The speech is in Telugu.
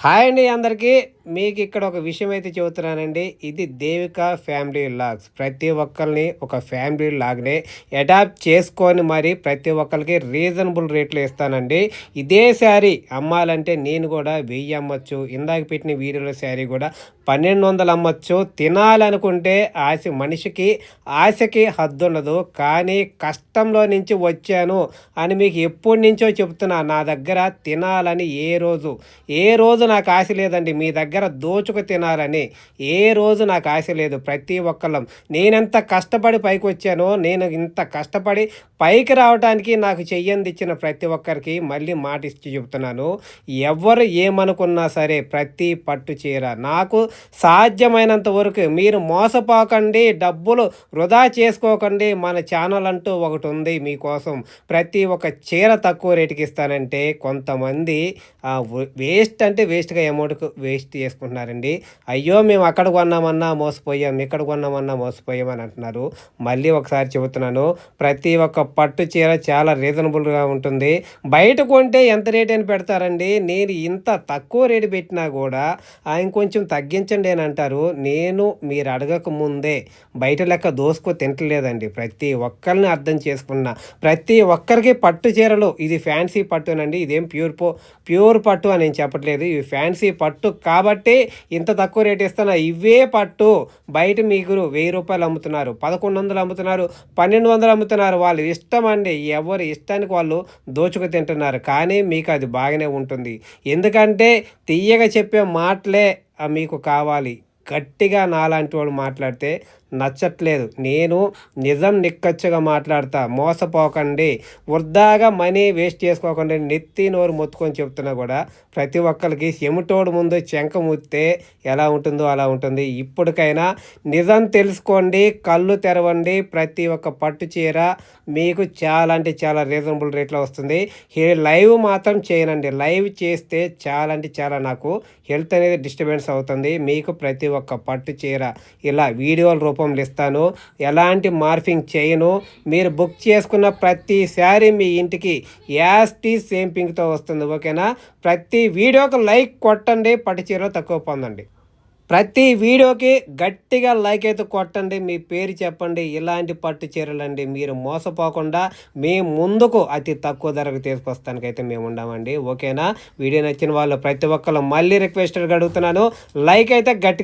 హాయ్ అండి అందరికీ. మీకు ఇక్కడ ఒక విషయం అయితే చెబుతున్నానండి ఇది దేవిక ఫ్యామిలీ లాగ్స్. ప్రతి ఒక్కరిని ఒక ఫ్యామిలీ లాగ్నే అడాప్ట్ చేసుకొని మరి ప్రతి ఒక్కరికి రీజనబుల్ రేట్లు ఇస్తానండి. ఇదే శారీ అమ్మాలంటే నేను కూడా వెయ్యి అమ్మచ్చు ఇందాక పెట్టిన వీడియోలో శారీ కూడా పన్నెండు వందలు అమ్మచ్చు. తినాలనుకుంటే ఆశ మనిషికి ఆశకి హద్దు ఉండదు కానీ కష్టంలో నుంచి వచ్చాను అని మీకు ఎప్పటి నుంచో చెప్తున్నా నా దగ్గర తినాలని ఏ రోజు ఏ రోజు నాకు ఆశ లేదండి మీ దగ్గర దగ్గర దోచుకు తినాలని ఏ రోజు నాకు ఆశ లేదు. ప్రతి ఒక్కళ్ళం. నేనెంత కష్టపడి పైకి వచ్చానో నేను ఇంత కష్టపడి పైకి రావడానికి నాకు చెయ్యంది ఇచ్చిన ప్రతి ఒక్కరికి మళ్ళీ మాట ఇచ్చి చెప్తున్నాను ఎవరు ఏమనుకున్నా సరే ప్రతి పట్టు చీర. నాకు సాధ్యమైనంత వరకు మీరు మోసపోకండి డబ్బులు వృధా చేసుకోకండి మన ఛానల్ అంటూ ఒకటి ఉంది మీకోసం. ప్రతి ఒక్క చీర తక్కువ రేటుకి ఇస్తానంటే కొంతమంది వేస్ట్ అంటే వేస్ట్గా అమౌంట్కు వేస్ట్ చేసుకుంటున్నారండి. అయ్యో మేము అక్కడ కొన్నామన్నా మోసపోయాం ఇక్కడ కొన్నామన్నా మోసపోయామని అంటున్నారు. మళ్ళీ ఒకసారి చెబుతున్నాను ప్రతి ఒక్క పట్టు చీర చాలా రీజనబుల్గా ఉంటుంది. బయట కొంటే ఎంత రేట్ అని పెడతారండి? నేను ఇంత తక్కువ రేటు పెట్టినా కూడా ఆయన కొంచెం తగ్గించండి అని అంటారు. నేను మీరు అడగక ముందే బయట లెక్క దోసుకో తింటలేదండి. ప్రతి ఒక్కరిని అర్థం చేసుకున్నా ప్రతి ఒక్కరికి పట్టు చీరలు ఇది ఫ్యాన్సీ పట్టునండి. ఇదేం ప్యూర్ పో ప్యూర్ పట్టు అని నేను చెప్పట్లేదు. ఇవి ఫ్యాన్సీ పట్టు కాబట్టి కాబట్టి ఇంత తక్కువ రేట్ ఇస్తున్నా ఇవే పట్టు బయట మీకు వెయ్యి రూపాయలు అమ్ముతున్నారు పదకొండు వందలు అమ్ముతున్నారు పన్నెండు వందలు అమ్ముతున్నారు. వాళ్ళు ఇష్టం అండి ఎవరి ఇష్టానికి వాళ్ళు దోచుకు తింటున్నారు. కానీ మీకు అది బాగానే ఉంటుంది. ఎందుకంటే తీయగా చెప్పే మాటలే మీకు కావాలి. గట్టిగా నాలాంటి వాడు మాట్లాడితే నచ్చట్లేదు. నేను నిజం నిక్కచ్చగా మాట్లాడతా. మోసపోకండి. వృధాగా మనీ వేస్ట్ చేసుకోకండి. నెత్తి నోరు మొత్తుకొని చెప్తున్నా కూడా ప్రతి ఒక్కరికి చెమటోడు ముందు చెంక ముత్తే ఎలా ఉంటుందో అలా ఉంటుంది. ఇప్పటికైనా నిజం తెలుసుకోండి. కళ్ళు తెరవండి. ప్రతి ఒక్క పట్టు చీర మీకు చాలా అంటే చాలా రీజనబుల్ రేట్లో వస్తుంది. లైవ్ మాత్రం చేయనండి. లైవ్ చేస్తే చాలా అంటే చాలా నాకు హెల్త్ అనేది డిస్టర్బెన్స్ అవుతుంది. మీకు ప్రతి ఒక్క పట్టు చీర ఇలా వీడియోల రూపంలో ఇస్తాను. ఎలాంటి మార్ఫింగ్ చేయను. మీరు బుక్ చేసుకున్న ప్రతి శారీ మీ ఇంటికి యాస్టీ సేమ్ పింక్తో వస్తుంది ఓకేనా? ప్రతి వీడియోకి లైక్ కొట్టండి పట్టు చీర తక్కువ పొందండి. ప్రతి వీడియోకి గట్టిగా లైక్ అయితే కొట్టండి మీ పేరు చెప్పండి ఇలాంటి పట్టు చీరలండి మీరు మోసపోకుండా మీ ముందుకు అతి తక్కువ ధరకు తీసుకొస్తానికైతే మేము ఉండమండి ఓకేనా? వీడియో నచ్చిన వాళ్ళు ప్రతి ఒక్కరు మళ్ళీ రిక్వెస్ట్ అడుగుతున్నాను. లైక్ అయితే గట్టిగా